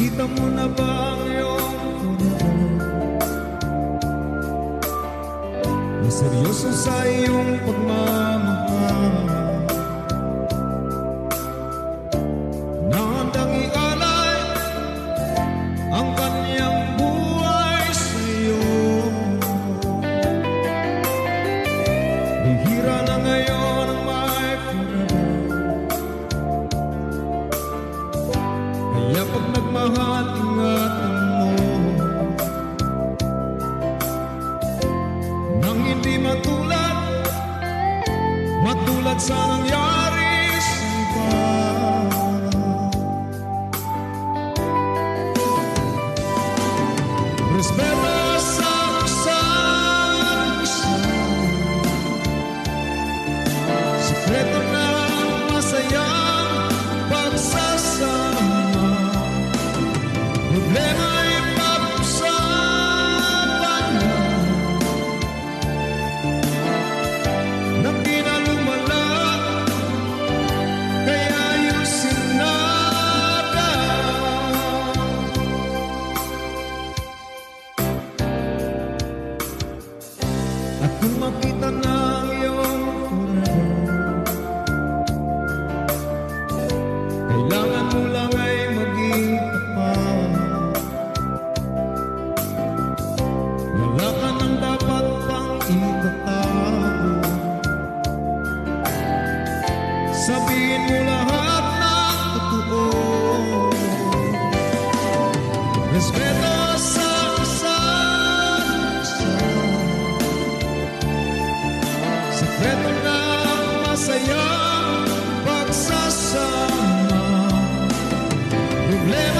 Nakita mo na ba ang iyong? Na seryoso sa iyong pagmamahal Respect. Sabihin mo lahat ng totoo. Respeto sa isa't isa. Sekreto ng masayang pagsasama. Problema